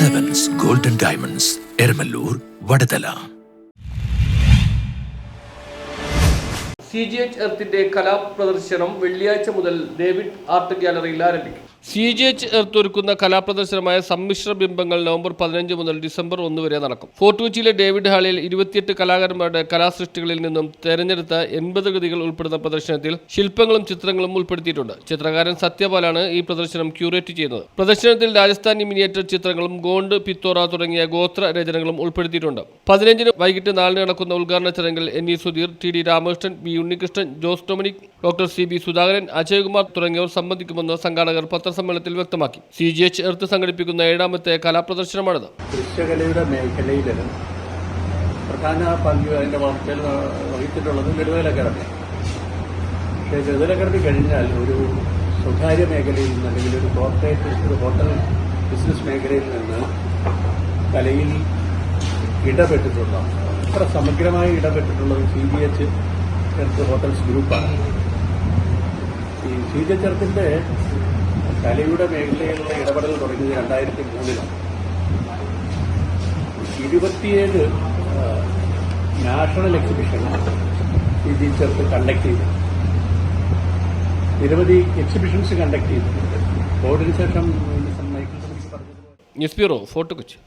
Diamonds Eramalloor Vadathala C G H എർത്തിന്റെ കലാപ്രദർശനം വെള്ളിയാഴ്ച മുതൽ ഡേവിഡ് ആർട്ട് ഗ്യാലറിയിൽ ആരംഭിക്കും. സി ജി എച്ച് ഏർത്തൊരുക്കുന്ന കലാപ്രദർശനമായ സമ്മിശ്ര ബിംബങ്ങൾ നവംബർ പതിനഞ്ച് മുതൽ ഡിസംബർ ഒന്ന് വരെ നടക്കും. ഫോർട്ട് കൊച്ചിയിലെ ഡേവിഡ് ഹാളിൽ ഇരുപത്തിയെട്ട് കലാകാരന്മാരുടെ കലാസൃഷ്ടികളിൽ നിന്നും തെരഞ്ഞെടുത്ത എൺപത് കൃതികൾ ഉൾപ്പെടുന്ന പ്രദർശനത്തിൽ ശില്പങ്ങളും ചിത്രങ്ങളും ഉൾപ്പെടുത്തിയിട്ടുണ്ട്. ചിത്രകാരൻ സത്യപാലാണ് ഈ പ്രദർശനം ക്യൂറേറ്റ് ചെയ്യുന്നത്. പ്രദർശനത്തിൽ രാജസ്ഥാനി മിനിയേറ്റർ ചിത്രങ്ങളും ഗോണ്ട് പിത്തോറ തുടങ്ങിയ ഗോത്ര രചനകളും ഉൾപ്പെടുത്തിയിട്ടുണ്ട്. പതിനഞ്ചിന് വൈകിട്ട് നാലിന് നടക്കുന്ന ഉദ്ഘാടന ചടങ്ങിൽ N E Sudheer T D Ramakrishnan B Unnikrishnan Jose Dominic doctor C B Sudhakaran Ajayakumar തുടങ്ങിയവർ സംബന്ധിക്കുമെന്ന് സംഘാടകർ പത്രസമ്മേളനത്തിൽ വ്യക്തമാക്കി. സി ജി എച്ച് എർത്ത് സംഘടിപ്പിക്കുന്ന ഏഴാമത്തെ കലാപ്രദർശനമാണിത്. ദൃശ്യകലയുടെ മേഖലയിൽ പ്രധാന പങ്ക് അതിന്റെ വളർച്ചയിൽ വഹിച്ചിട്ടുള്ളത് അക്കാദമിയാണ് പക്ഷേ അക്കാദമി കഴിഞ്ഞാൽ ഒരു സ്വകാര്യ മേഖലയിൽ നിന്ന് അല്ലെങ്കിൽ ഒരു കോർപ്പറേറ്റ് ഹോട്ടൽ ബിസിനസ് മേഖലയിൽ നിന്ന് കലയിൽ ഇടപെട്ടിട്ടുള്ള അത്ര സമഗ്രമായി ഇടപെട്ടിട്ടുള്ളത് സി ബി എച്ച് ഹോട്ടൽസ് ഗ്രൂപ്പാണ് ഈ സി ജി കലയുടെ മേഖലയിലുള്ള ഇടപെടൽ തുടങ്ങിയത് രണ്ടായിരത്തി മൂന്നിലാണ് ഇരുപത്തിയേഴ് നാഷണൽ എക്സിബിഷൻ സി ജി ചേർത്ത് കണ്ടക്ട് ചെയ്തു. നിരവധി എക്സിബിഷൻസ് കണ്ടക്ട് ചെയ്തിട്ടുണ്ട് കോവിഡിന് ശേഷം ന്യൂസ് ബ്യൂറോ ഫോർട്ട് കൊച്ചി.